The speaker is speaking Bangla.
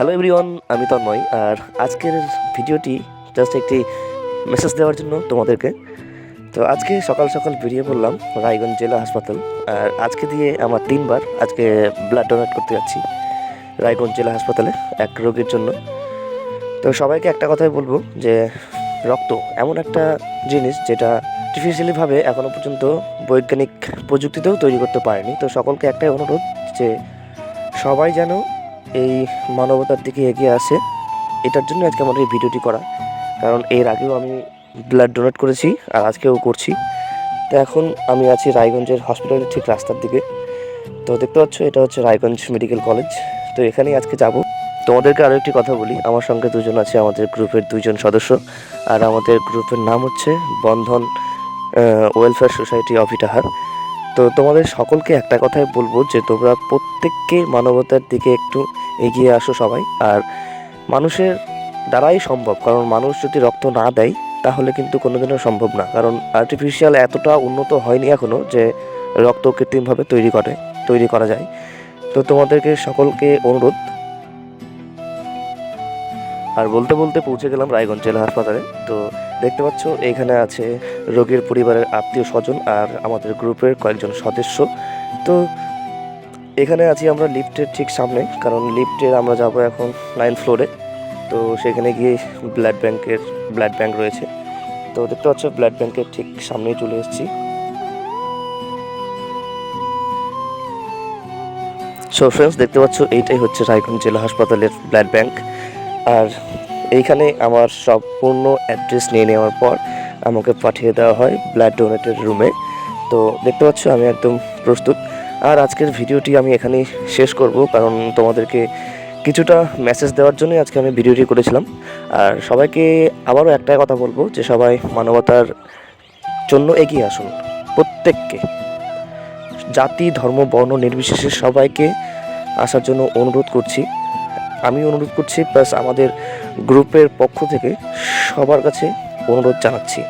হ্যালো এভরিওয়ান আমি তন্ময়, আর আজকের ভিডিওটি জাস্ট একটি মেসেজ দেওয়ার জন্য তোমাদেরকে। তো আজকে সকাল সকাল বেরিয়ে পড়লাম রায়গঞ্জ জেলা হাসপাতাল, আর আজকে দিয়ে আমার তিনবার আজকে ব্লাড ডোনেট করতে যাচ্ছি রায়গঞ্জ জেলা হাসপাতালে এক রোগীর জন্য। তো সবাইকে একটা কথাই বলব যে, রক্ত এমন একটা জিনিস যেটা আর্টিফিশিয়ালিভাবে এখনও পর্যন্ত বৈজ্ঞানিক প্রযুক্তিতেও তৈরি করতে পারেনি। তো সকলকে একটাই অনুরোধ যে, সবাই যেন এই মানবতার দিকে এগিয়ে আসে, এটার জন্য আজকে আমার এই ভিডিওটি করা। কারণ এর আগেও আমি ব্লাড ডোনেট করেছি আর আজকেও করছি। তো এখন আমি আছি রায়গঞ্জের হসপিটালের ঠিক রাস্তার দিকে। তো দেখতে পাচ্ছ, এটা হচ্ছে রায়গঞ্জ মেডিকেল কলেজ। তো এখানেই আজকে যাব। তোমাদেরকে আরও একটি কথা বলি, আমার সঙ্গে দুজন আছে, আমাদের গ্রুপের দুজন সদস্য। আর আমাদের গ্রুপের নাম হচ্ছে Bandhan welfare society of Itahar তো তোমাদের সকলকে একটা কথাই বলব যে তোমরা প্রত্যেককে মানবতার দিকে একটু এগিয়ে আসো সবাই। আর মানুষের দ্বারাই সম্ভব, কারণ মানুষ যদি রক্ত না দেয়, তাহলে কিন্তু কোনোদিনও সম্ভব না। কারণ আর্টিফিশিয়াল এতটা উন্নত হয়নি এখনও যে রক্ত কৃত্রিমভাবে তৈরি করে, তৈরি করা যায়। তো তোমাদেরকে সকলকে অনুরোধ আর বলতে বলতে পৌঁছে গেলাম রায়গঞ্জ জেলা হাসপাতালে। তো দেখতে পাচ্ছ, এখানে আছে রোগীর পরিবারের আত্মীয় স্বজন আর আমাদের গ্রুপের কয়েকজন সদস্য। তো এখানে আছি আমরা লিফটের ঠিক সামনে, কারণ লিফটের আমরা যাব এখন নাইন ফ্লোরে তো সেখানে গিয়ে ব্লাড ব্যাংকের ব্লাড ব্যাংক রয়েছে। তো দেখতে পাচ্ছ ব্লাড ব্যাংকের ঠিক সামনেই চলে এসেছি। সো ফ্রেন্ডস দেখতে পাচ্ছ, এইটাই হচ্ছে রায়গঞ্জ জেলা হাসপাতালের ব্লাড ব্যাংক আর এইখানে আমার সম্পূর্ণ অ্যাড্রেস নিয়ে নেওয়ার পর আমাকে পাঠিয়ে দেওয়া হয় ব্লাড ডোনেটের রুমে তো দেখতে পাচ্ছ, আমি একদম প্রস্তুত। আর আজকের ভিডিওটি আমি এখানেই শেষ করব, কারণ তোমাদেরকে কিছুটা মেসেজ দেওয়ার জন্যই আজকে আমি ভিডিওটি করেছিলাম। আর সবাইকে আবারও একটাই কথা বলব, যে সবাই মানবতার জন্য এগিয়ে আসুন, প্রত্যেককে। জাতি, ধর্ম, বর্ণ নির্বিশেষে সবাইকে আসার জন্য অনুরোধ করছি। আমি অনুরোধ করছি প্লাস আমাদের গ্রুপের পক্ষ থেকে সবার কাছে অনুরোধ জানাচ্ছি।